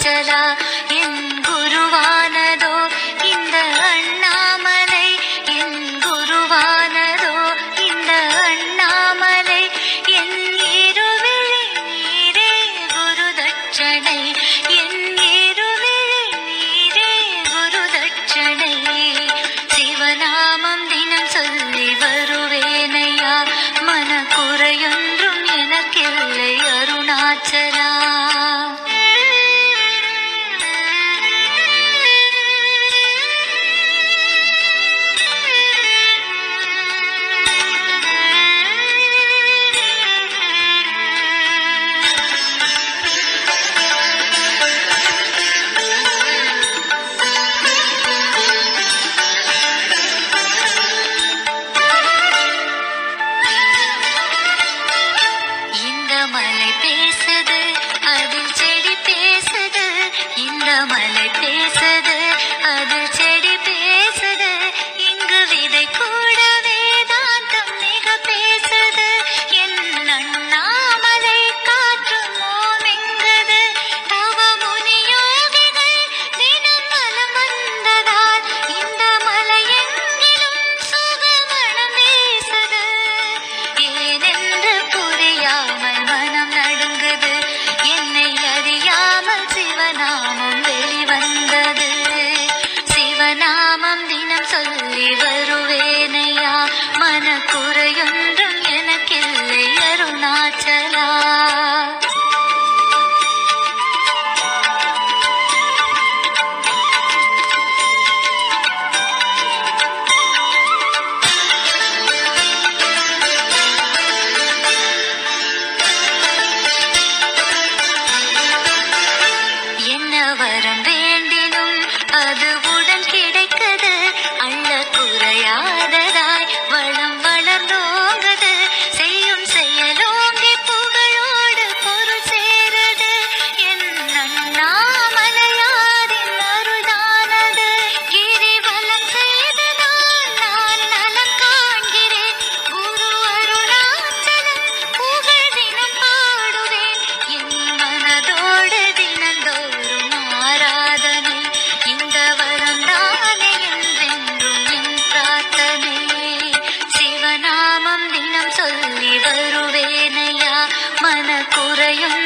चला மலை பேசுது அது செடி பேசுது. இந்த மலை you